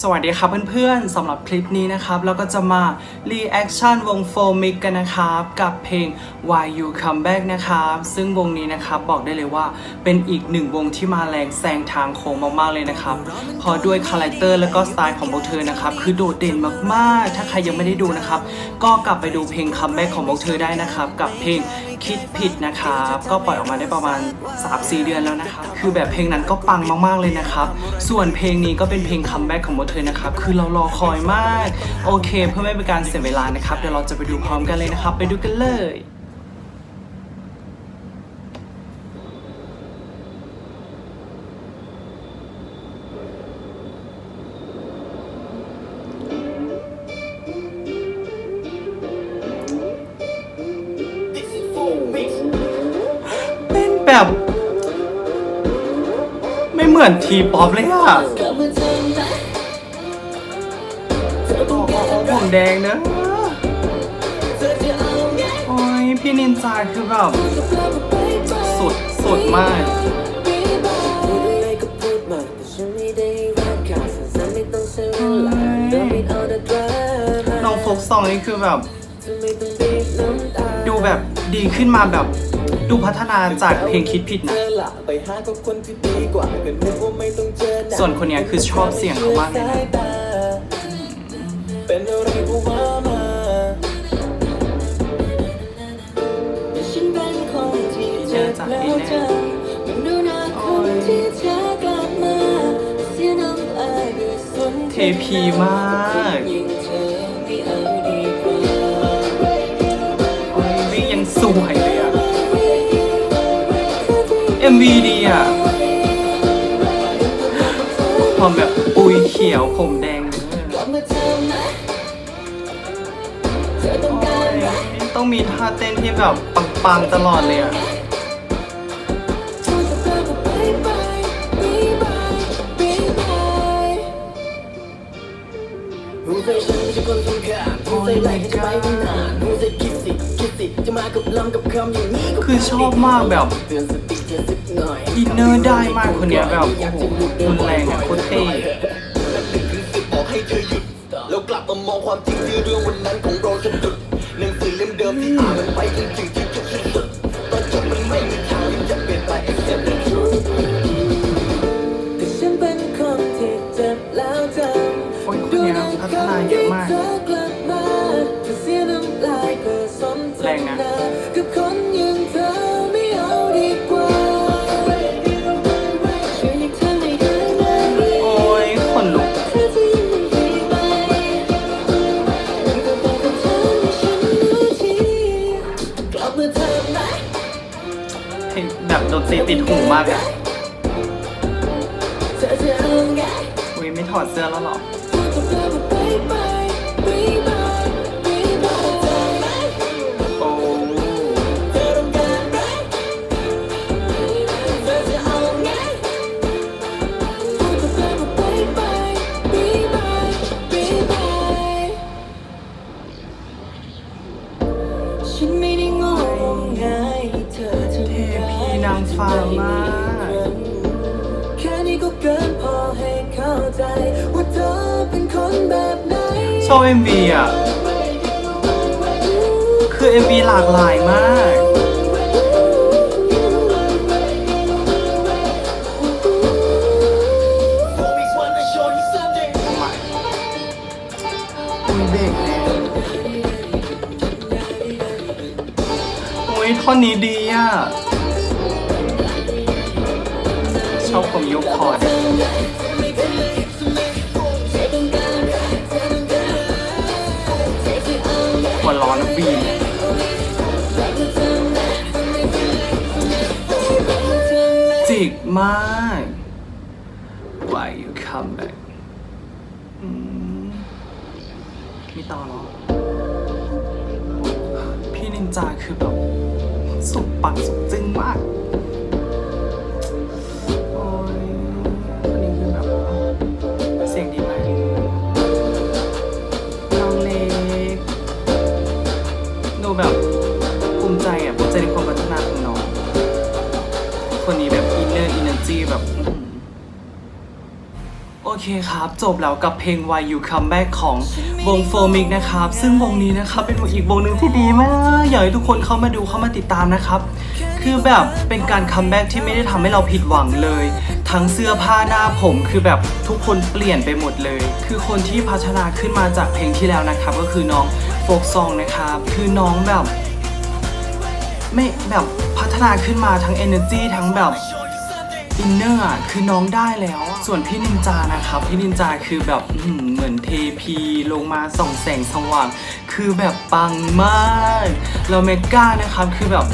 สวัสดีครับเพื่อนๆสำหรับคลิปนี้นะครับ เราก็จะมารีแอคชั่นวงโฟมิกกันนะครับ กับเพลง Why You Come Back นะครับ ซึ่งวงนี้นะครับบอกได้เลยว่าเป็นอีกหนึ่งวงที่มาแรงแซงทางโค้งมากๆเลยนะครับเพราะด้วยคาแรคเตอร์และก็สไตล์ของพวกเธอนะครับ คือโดดเด่นมากๆ ถ้าใครยังไม่ได้ดูนะครับ ก็กลับไปดูเพลงคัมแบ็กของพวกเธอได้นะครับ กับเพลง คิดผิดนะครับก็ปล่อยออกมาได้ประมาณ 3-4 เดือนแล้วนะครับคือแบบเพลงนั้นก็ปังมากๆเลยนะครับส่วนเพลงนี้ก็เป็นเพลงคัมแบ็กของโมเธอนะครับคือเรารอคอยมาก โอเค เพื่อไม่เป็นการเสียเวลานะครับเดี๋ยวเราจะไปดูพร้อมกันเลยนะครับ ไปดูกันเลย ม่เหมือนทีป๊อปเลยอะโอ้โหผมแดงเนอะโอ้ยพี่นินจาคือแบบ สุดสุดมากน้องฟกซองนี่คือแบบ ดูแบบดีขึ้นมาแบบ ดูพัฒนาจากเพลงคิดผิดนะ ส่วนคนเนี้ยคือชอบเสียงเขามากเลยนะเป็นอะไรก็ว่ามาฉันเป็นคนที่เจ็บแล้วจำมันดูน่าคนที่เธอกลับมาเสียน้ำลายด้วยส่วนเทพีมากยิ่งเธอไม่เอาดีกว่าโอ้ยวิ่งยังสวยเลยอะ MV ดีอะความแบบปุยเขียวผมแดงกลับมาเธอไหมเธอต้องการไหมต้องมีท่าเต้นที่แบบปังๆตลอดเลยอะเธอจะเลิกกับ bye bye bye bye bye รู้ใจฉันไม่ใช่คนสำคัญรู้ใจไหลให้จะไปไม่นานรู้ใจคิดสิคิดสิจะมากับลำกับคำอย่างนี้ก็คือชอบมากแบบเตื อินเนอร์ได้มากคนเนี้ยแบบโอ้โหรุนแรงอะโคตรเท่บอกให้เธอหยุดแล้วกลับมามองความจริงที่เรื่องวันนั้นของเราสะดุดหนังสือเล่มเดิมที่อ่านมันไปจนถึงที่จบสุดตอนจบมันไม่มีทางที่จะเปลี่ยนไป except the truth แต่ฉันเป็นคนที่เจ็บแล้วจโอ้ยำคนนี้ยพัฒนาเยอะมาก ดนตรีติดหูมากอะเธอจะเอาไงอุ้ยไม่ถอดเสื้อแล้วหรอโอ้ นางฟ้ามากแค่นี้ก็เกินพอให้เข้าใจ ว่าเธอเป็นคนแบบไหนชอบ MV อะ คือ MV หลากหลายมาก Always wanna show you something อุ้ยเบรกแล้วอุ้ยท่อนนี้ดีอะ ชอบผมยกคอร์ดหัวร้อนนะบีมจิกมาก Why you come back อืมมีต่อหรอ พี่นินจาคือแบบสุดปังสุดจึ้งมาก แบบภูมิใจอะภูมิใจในความพัฒนาของน้อง คนนี้แบบอินเนอร์อินเนอร์จีแบบโอเคครับ จบแล้วกับเพลง Why You Come Back ของวง f o m i c นะครับ ซึ่งวงนี้นะครับ เป็นอีกวงหนึ่งที่ดีมาก อยากให้ทุกคนเข้ามาดูเข้ามาติดตามนะครับ คือแบบเป็นการคัมแบ็กที่ไม่ได้ทำให้เราผิดหวังเลย ทั้งเสื้อผ้าหน้าผมคือแบบทุกคนเปลี่ยนไปหมดเลย คือคนที่พัฒนาขึ้นมาจากเพลงที่แล้วนะครับ ก็คือน้อง โฟกซองนะครับคือน้องแบบ ไม่แบบพัฒนาขึ้นมาทั้ง energy ทั้งแบบอินเนอร์อะคือน้องได้แล้วอะส่วนพี่นินจานะครับ พี่นินจาคือแบบเหมือนเทพีลงมาส่องแสงสว่าง คือแบบปังมากแล้วเมก้านะครับ คือแบบ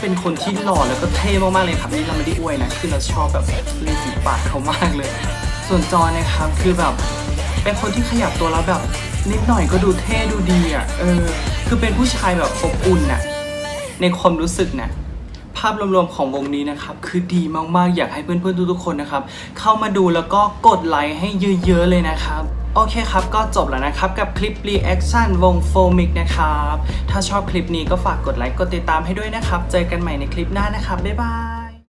เป็นคนที่หล่อแล้วก็เท่มากๆเลยครับนี่เราไม่ได้อวยนะ คือเราชอบแบบเลนสีปากเขามากเลย ส่วนจอนะครับคือแบบเป็นคนที่ขยับตัวแล้วแบบ นิดหน่อยก็ดูเท่ดูดีอะ เออ คือเป็นผู้ชายแบบอบอุ่นน่ะ ในความรู้สึกนะภาพรวมๆของวงนี้นะครับ คือดีมากๆ อยากให้เพื่อนๆ ทุกๆ คนนะครับ เข้ามาดูแล้วก็กดไลค์ให้เยอะๆ เลยนะครับโอเคครับ ก็จบแล้วนะครับ กับคลิป reaction วง f o m i c นะครับ ถ้าชอบคลิปนี้ก็ฝากกดไลค์กดติดตามให้ด้วยนะครับ เจอกันใหม่ในคลิปหน้านะครับ บ๊ายบาย